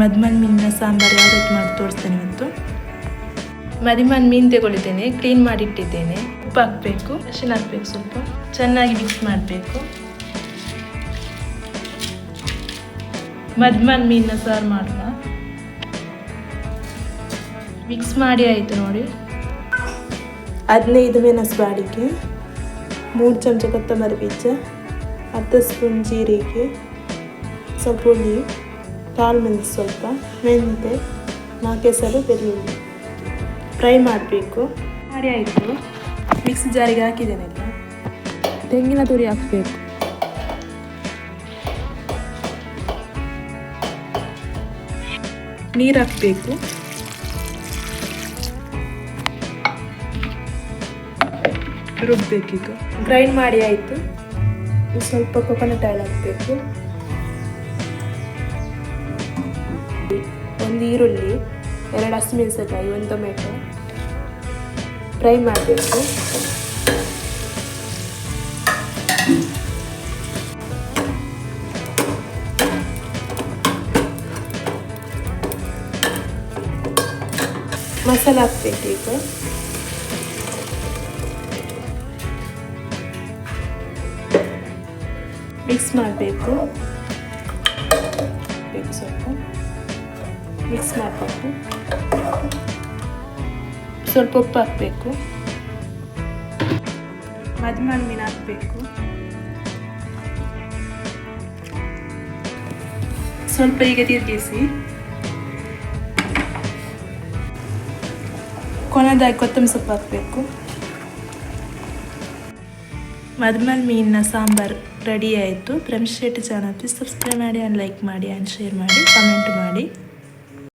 ಮದ್ಮನ್ ಮೀನಿನ ಸಾಂಬಾರು ಯಾವ ರೀತಿ ಮಾಡಿ ತೋರಿಸ್ತೇನೆ ಇವತ್ತು ಮದಿಮನ್ ಮೀನು ತಗೊಳ್ಳಿದ್ದೇನೆ ಕ್ಲೀನ್ ಮಾಡಿಟ್ಟಿದ್ದೇನೆ. ಉಪ್ಪು ಹಾಕಬೇಕು ಅರಿಶಿನ ಹಾಕ್ಬೇಕು ಸ್ವಲ್ಪ. ಚೆನ್ನಾಗಿ ಮಿಕ್ಸ್ ಮಾಡಬೇಕು. ಮದ್ಮನ್ ಮೀನನ್ನ ಸಾರು ಮಾಡುವ ಮಿಕ್ಸ್ ಮಾಡಿ ಆಯಿತು ನೋಡಿ. ಹದಿನೈದು ಮೆಣಸು ಬಾಡಿಗೆ ಮೂರು ಚಮಚ ಕೊತ್ತಂಬರಿ ಬೀಜ ಅರ್ಧ ಸ್ಪೂನ್ ಜೀರಿಗೆ ಸ್ವಲ್ಪ ಮೆಣಸು ಸ್ವಲ್ಪ ಮೆಂತೆ ನಾಲ್ಕು ಹೆಸರು ಬೆಳ್ಳುಳ್ಳಿ ಫ್ರೈ ಮಾಡಬೇಕು. ಮಾಡಿ ಆಯಿತು. ಮಿಕ್ಸ್ ಜಾರಿಗೆ ಹಾಕಿದ್ದೇನೆ ತೆಂಗಿನ ತುರಿ ಹಾಕಬೇಕು. ನೀರು ಹಾಕಬೇಕು. ರುಬ್ಬಬೇಕೀಗ ಗ್ರೈಂಡ್ ಮಾಡಿ ಆಯಿತು. ಸ್ವಲ್ಪ ಕೊಕೊನಟ್ ಆಯಿಲ್ ಹಾಕಬೇಕು. ಒಂದು ಈರುಳ್ಳಿ ಎರಡು ಹಸಿಮೆಣಸಿನಕಾಯಿ, ಒಂದು ಟೊಮೆಟೊ ಫ್ರೈ ಮಾಡಬೇಕು. ಮಸಾಲೆ ಹಾಕ್ಬೇಕು ಈಗ. ಮಿಕ್ಸ್ ಮಾಡಬೇಕು. ಬೇಕು ಸ್ವಲ್ಪ. ಮಿಕ್ಸ್ ಮಾಡಬೇಕು ಸ್ವಲ್ಪ ಉಪ್ಪು ಹಾಕಬೇಕು. ಮದ್ಮನ್ ಮೀನು ಹಾಕಬೇಕು. ಸ್ವಲ್ಪ ಈಗ ತಿರುಗಿಸಿ. ಕೊನೆದಾಗಿ ಕೊತ್ತಂಬರಿ ಸೊಪ್ಪು ಹಾಕಬೇಕು. ಮದ್ಮಲ್ ಮೀನಿನ ಸಾಂಬಾರು ರೆಡಿ ಆಯಿತು. Friends Shetty channel please subscribe ಮಾಡಿ ಆ್ಯಂಡ್ ಲೈಕ್ ಮಾಡಿ ಆ್ಯಂಡ್ ಶೇರ್ ಮಾಡಿ, ಕಮೆಂಟ್ ಮಾಡಿ.